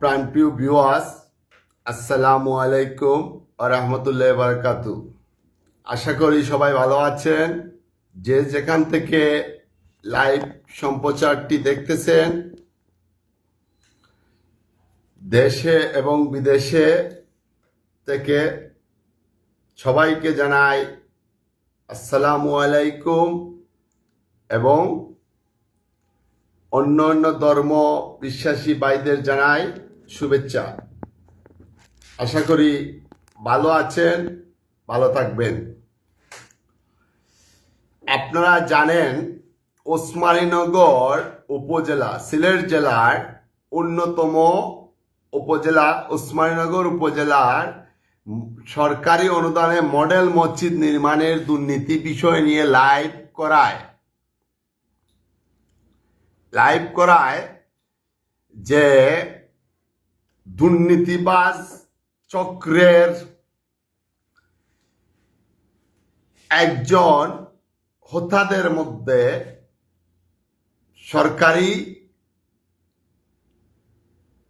প্রাণপ্রিয় ভিউয়ার্স আসসালামু আলাইকুম রহমতুল্লাহ বারকাতু আশা করি সবাই ভালো আছেন। যে যেখান থেকে লাইভ সম্প্রচারটি দেখতেছেন, দেশে এবং বিদেশে থেকে সবাইকে জানাই আসসালামু আলাইকুম এবং অন্য অন্য ধর্ম বিশ্বাসী ভাইদের জানাই শুভেচ্ছা। আশা করি ভালো আছেন, ভালো থাকবেন। আপনারা জানেন, ওসমানীনগর উপজেলা, সিলেট জেলার অন্যতম উপজেলা, ওসমানীনগর উপজেলার সরকারি অনুদানে মডেল মসজিদ নির্মাণের দুর্নীতি বিষয় নিয়ে লাইভ করায়। লাইভ করায় যে দুর্নীতিবাজ চক্রের একজন হোতাদের মধ্যে সরকারি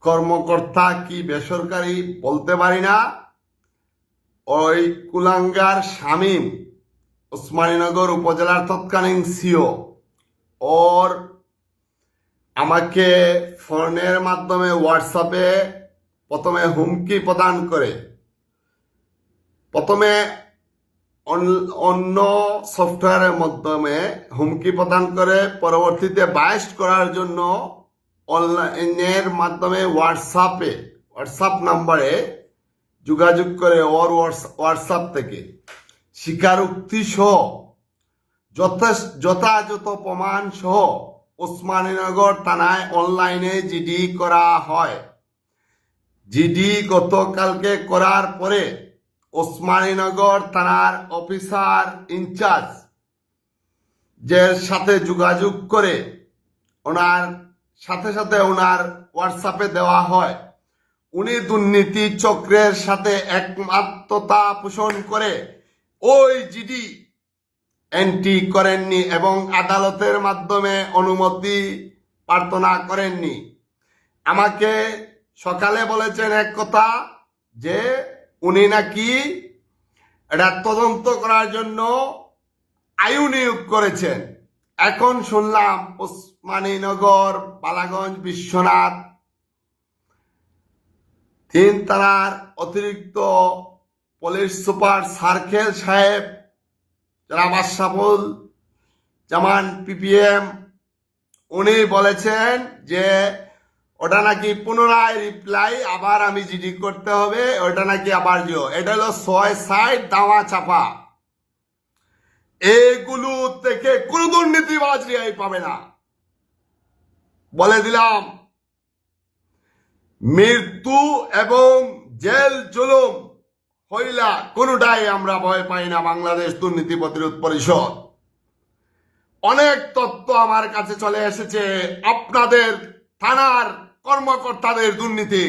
কর্মকর্তা কি বেসরকারি বলতে পারি না। ওই কুলাঙ্গার শামীম ওসমানীনগর উপজেলার তৎকালীন সিও। ওর আমাকে ফোনের মাধ্যমে হোয়াটসঅ্যাপে প্রথমে হুমকি প্রদান করে। প্রথমে অন- অন্য সফটওয়্যারের মাধ্যমে হুমকি প্রদান করে, পরবর্তীতে বাইস্ট করার জন্য অনলাইনের মাধ্যমে হোয়াটসঅ্যাপে, হোয়াটসঅ্যাপ নাম্বারে যোগাযোগ করে ওর হোয়াটস- হোয়াটসঅ্যাপ থেকে। স্বীকারোক্তি সহ যথেষ্ট যথাযথ প্রমাণ সহ ওসমানীনগর থানায় অনলাইনে জিডি করা হয়। জিডি গতকালকে করার পরে ওসমানীনগর থানার অফিসার ইনচার্জ যে সাথে যোগাযোগ করে ওনার সাথে সাথে ওনার হোয়াটসঅ্যাপে দেওয়া হয়। উনি দুর্নীতি চক্রের সাথে একমাত্রতা পোষণ করে ওই জিডি এন্ট্রি করেননি এবং আদালতের মাধ্যমে অনুমতি প্রার্থনা করেননি। আমাকে সকালে বলেছেন এক কথা, যে উনি নাকি এটা তদন্ত করার জন্য আয়ু নিয়োগ করেছেন। এখন শুনলাম ওসমানীনগর বালাগঞ্জ, বিশ্বনাথ, তিন তারার অতিরিক্ত পুলিশ সুপার সার্কেল সাহেব যারা বাদশাফুল যেমন পিপিএম, উনি বলেছেন যে ওটা নাকি পুনরায় রিপ্লাই আবার আমি জিডি করতে হবে, ওটা নাকি আবার জিও। এটা হলো ছয় সাইড দাওয়া চাপা। এগুলো থেকে কোনো দুর্নীতিবাজ রেহাই পাবে না। বলে দিলাম, মৃত্যু এবং জেল জুলুম হইলা কোনোটাই আমরা ভয় পাই না বাংলাদেশ দুর্নীতি প্রতিরোধ পরিষদ। অনেক তথ্য আমার কাছে চলে এসেছে, আপনাদের থানার কর্মকর্তাদের দুর্নীতি।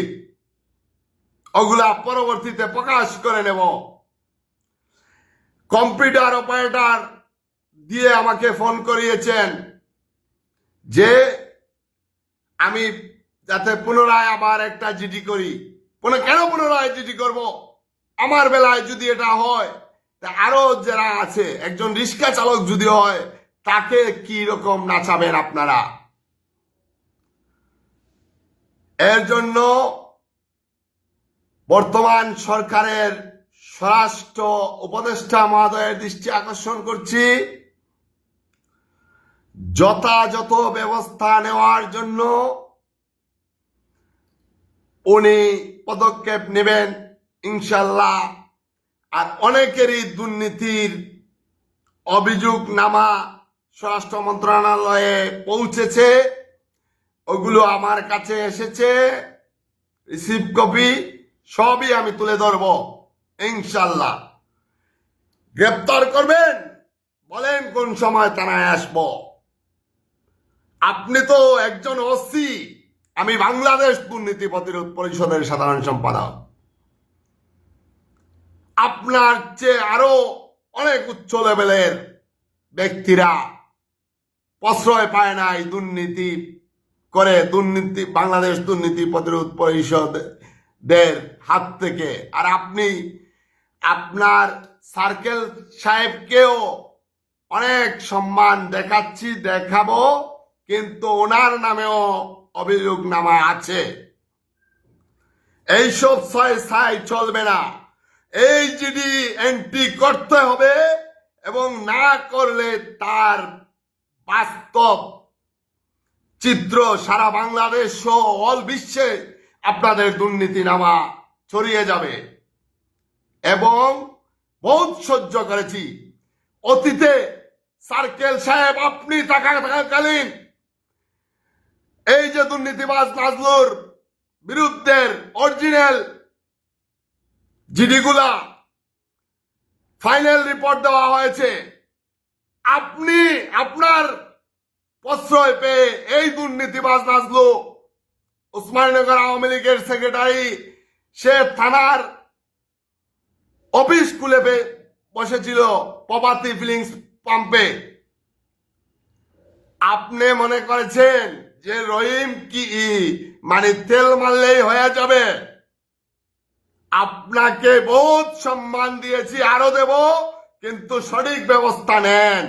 ওগুলা পরবর্তীতে প্রকাশ করে নেব। কম্পিউটার অপারেটর দিয়ে আমাকে ফোন করিয়েছেন যে আমি যাতে পুনরায় আবার একটা জিডি করি। কেন পুনরায় জিডি করব? আমার বেলায় যদি এটা হয়, তা আরও যারা আছে, একজন রিক্সা চালক যদি হয়, তাকে কি রকম নাচাবেন আপনারা? এর জন্য বর্তমান সরকারের স্বরাষ্ট্র উপদেষ্টা মহোদয়ের দৃষ্টি আকর্ষণ করছি। যথাযথ ব্যবস্থা নেওয়ার জন্য উনি পদক্ষেপ নেবেন। ইনশাল্লাহ আর অনেকেরই দুর্নীতির অভিযোগ নামা স্বরাষ্ট্র মন্ত্রণালয়ে পৌঁছেছে। ওগুলো আমার কাছে এসেছে। রিসিভ কপি সবই আমি তুলে ধরব ইনশাল্লাহ গ্রেপ্তার করবেন? বলেন কোন সময় থানায় আসব। আপনি তো একজন ওসি। আমি বাংলাদেশ দুর্নীতি প্রতিরোধ পরিষদের সাধারণ সম্পাদক। আপনার চেয়ে আরও অনেক উচ্চ লেভেলের ব্যক্তিরা প্রশ্রয় পায় না এই দুর্নীতি করে, দুর্নীতি, বাংলাদেশ দুর্নীতি প্রতিরোধ পরিষদের হাত থেকে। আর আপনি, আপনার সার্কেল সাহেবকেও অনেক সম্মান দেখাচ্ছি, দেখাবো, কিন্তু ওনার নামেও অভিযোগ নামা আছে। এইসব ছয় ছাই চলবে না। এই জিডি এন্ট্রি করতে হবে এবং না করলে তার বাস্তব চিত্র সারা বাংলাদেশ সহ অল বিশ্বে আপনাদের দুর্নীতি নামা ছড়িয়ে যাবে। এবং বহুত সহ্য করেছি। অতীতে সার্কেল সাহেব, আপনি টাকা থাকাকালীন এই যে দুর্নীতিবাজ নাজলুর বিরুদ্ধের অরিজিনাল জিডিগুলা ফাইনাল রিপোর্ট দেওয়া হয়েছে। আপনি আপনার প্রশ্রয় পেয়ে এই দুর্নীতিবাজ নাজলু উসমানীনগর আওয়ামী লীগের সেক্রেটারি সে থানার অফিস খুলে বসেছিল প্রপাতি ফিলিংস পাম্পে আপনি মনে করেছেন যে রহিম কি মানে তেল মারলেই হয়ে যাবে। আপনাকে বহুত সম্মান দিয়েছি, আরও দেব, কিন্তু সঠিক ব্যবস্থা নেন।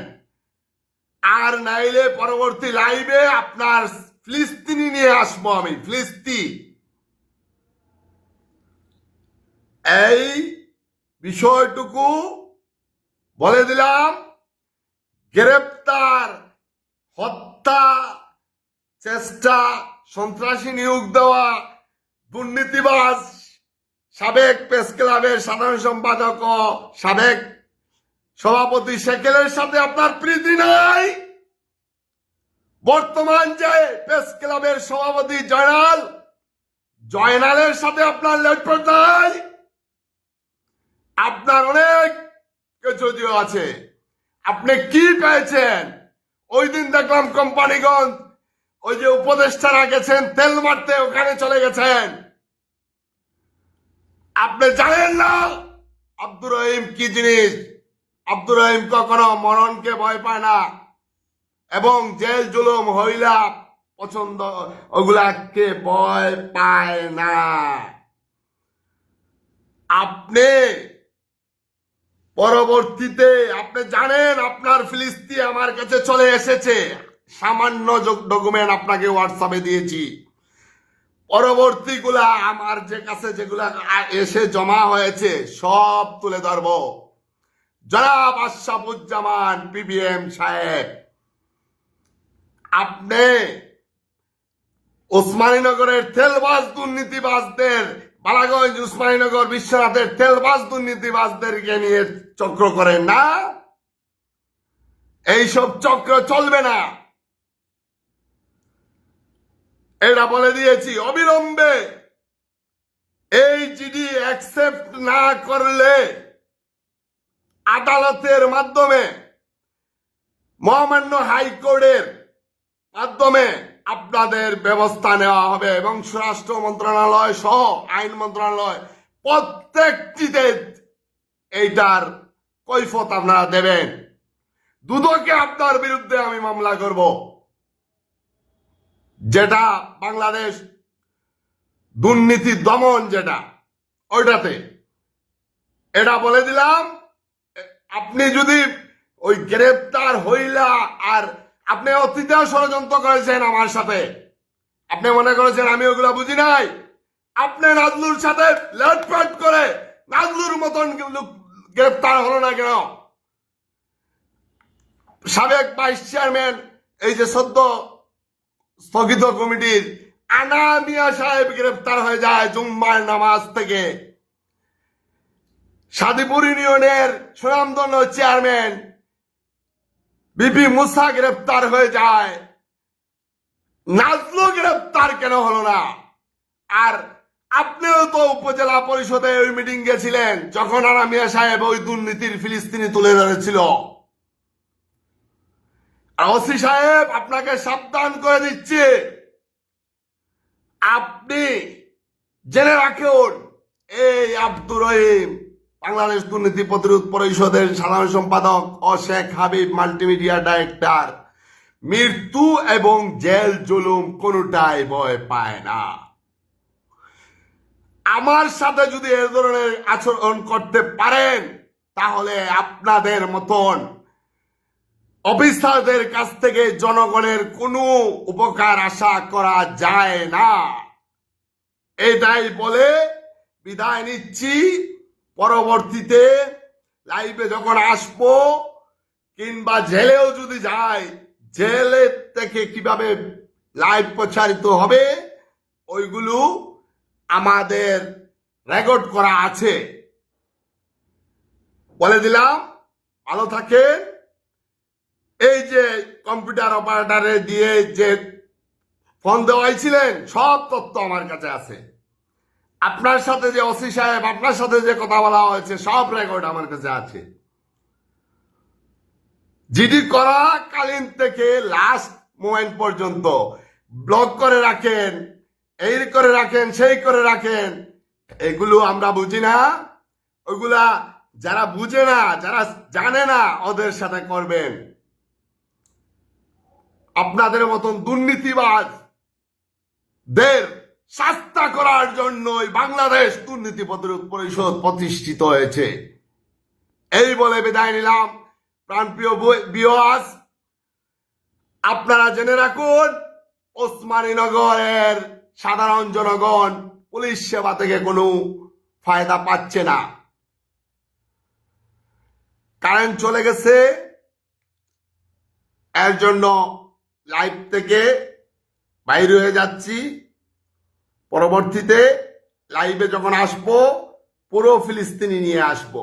আর নাইলে পরবর্তী লাইভে আপনার ফিলিস্তিনি নিয়ে আসব আমি, ফিলিস্তি। এই বিষয়টুকু বলে দিলাম, গ্রেপ্তার, হত্যা, চেষ্টা, সন্ত্রাসী নিয়োগ দেওয়া, দুর্নীতিবাজ সাবেক প্রেস ক্লাবের সাধারণ সম্পাদক ও সাবেক সভাপতি শেখেলের সাথে আপনার প্রীতি নাই? বর্তমান যে প্রেস ক্লাবের সভাপতি জয়নাল, জয়নালের সাথে আপনার লেটপট নাই? আপনার অনেক যদিও আছে। আপনি কি পেয়েছেন? ওই দিন দেখলাম কোম্পানিগঞ্জ, ওই যে উপদেষ্টারা গেছেন, তেল মারতে ওখানে চলে গেছেন। আপনি জানেন না? আব্দুর রহিম কি জিনিস? আব্দুর রহিম কখনো মরণকে ভয় পায় না। এবং জেল জুলুম হইলা পছন্দ ওগুলাকে ভয় পায় না। আপনি পরবর্তীতে, আপনি জানেন আপনার ফিলিস্তি আমার কাছে চলে এসেছে। সামান্য ডকুমেন্ট আপনাকে হোয়াটসঅ্যাপে দিয়েছি। পরবর্তীগুলা আমার যে কাছে যেগুলা এসে জমা হয়েছে, সব তুলে ধরবো। জনাব আশরাফুজ্জামান পিবিএম সাহেব। আপনি ওসমানীনগরের তেলবাজ দুর্নীতিবাজদের, বালাগঞ্জ উসমানীনগর বিশ্বনাথের তেলবাজ দুর্নীতিবাজদেরকে নিয়ে চক্র করেন না? এইসব চক্র চলবে না। এটা বলে দিয়েছি, অবিলম্বে। এই জিডি অ্যাকসেপ্ট না করলে আদালতের মাধ্যমে, মহামান্য হাইকোর্টের মাধ্যমে আপনাদের ব্যবস্থা নেওয়া হবে এবং স্বরাষ্ট্র মন্ত্রণালয় সহ আইন মন্ত্রণালয় প্রত্যেকটিতে এইটার কৈফত আপনারা দেবেন। দুদকে আপনার বিরুদ্ধে আমি মামলা করব। যেটা বাংলাদেশ দুর্নীতি দমন যেটা, ওইটাতে। এটা বলে দিলাম আপনি যদি ওই গ্রেপ্তার হইলা আর আপনি অতীতেও ষড়যন্ত্র করেছেন আমার সাথে, আপনি মনে করেছেন আমি ওগুলা বুঝি নাই, আপনি নাজলুর সাথে লেটপাট করে নাজলুর মতন গ্রেপ্তার হলো না কেন? সাবেক ভাইস চেয়ারম্যান, এই যে সদ্য স্থগিত কমিটির আনা মিয়া সাহেব গ্রেপ্তার হয়ে যায় জুম্মার নামাজ থেকে। সাদিপুর ইউনিয়নের সুনামধন্য চেয়ারম্যান বিপি মুসা গ্রেপ্তার হয়ে যায়। নাজলু গ্রেপ্তার কেন হলো না? আর আপনিও তো উপজেলা পরিষদে ওই মিটিং গেছিলেন, যখন আরামিয়া সাহেব ওই দুর্নীতির ফিলিস্তিনি তুলে ধরেছিল। ওসি সাহেব, আপনাকে সাবধান করে দিচ্ছে। আপনি জেনে রাখুন, এই আব্দুর রহিম, বাংলাদেশ দুর্নীতি প্রতিরোধ পরিষদের সাধারণ সম্পাদক ও শেখ হাবিব মাল্টিমিডিয়া ডাইরেক্টর। মৃত্যু এবং জেল জুলুম কোনোটাই ভয় পায় না। আমার সাথে যদি এ ধরনের আচরণ করতে পারেন, তাহলে আপনাদের মতন অফিসারদের কাছ থেকে জনগণের কোনো উপকার আশা করা যায় না। এটাই বলে বিদায় নিচ্ছি। পরবর্তীতে লাইভে যখন আসব, কিংবা জেলেও যদি যাই, জেলে থেকে কীভাবে লাইভ প্রচারিত হবে, ওইগুলো আমাদের রেকর্ড করা আছে। বলে দিলাম, ভালো থাকেন। এই যে কম্পিউটার অপারেটারে দিয়ে যে ফোন দেওয়াইছিলেন, সব তথ্য আমার কাছে আছে। আপনার সাথে যে ওসি সাহেব, আপনার সাথে যে কথা বলা হয়েছে, সব রেকর্ড আমার কাছে আছে। জিডি করা কালীন থেকে লাস্ট মোমেন্ট পর্যন্ত ব্লক করে রাখেন, এই করে রাখেন, সেই করে রাখেন, এগুলো আমরা বুঝি না। ওইগুলা যারা বুঝে না, যারা জানে না, ওদের সাথে করবেন। আপনাদের মতন দুর্নীতিবাজ দের শাস্তা করার জন্যই বাংলাদেশ দুর্নীতি প্রতিরোধ পরিষদ প্রতিষ্ঠিত হয়েছে। এই বলে বিদায় নিলাম। প্রাণপ্রিয় বিওয়াস আপনারা জেনে রাখুন ওসমানীনগরের সাধারণ জনগণ পুলিশ সেবা থেকে কোনো ফায়দা পাচ্ছে না। কারেন্ট চলে গেছে। এর জন্য লাইভ থেকে বাইরে হয়ে যাচ্ছি। পরবর্তীতে লাইভে যখন আসব পুরো ফিলিস্তিনি নিয়ে আসব।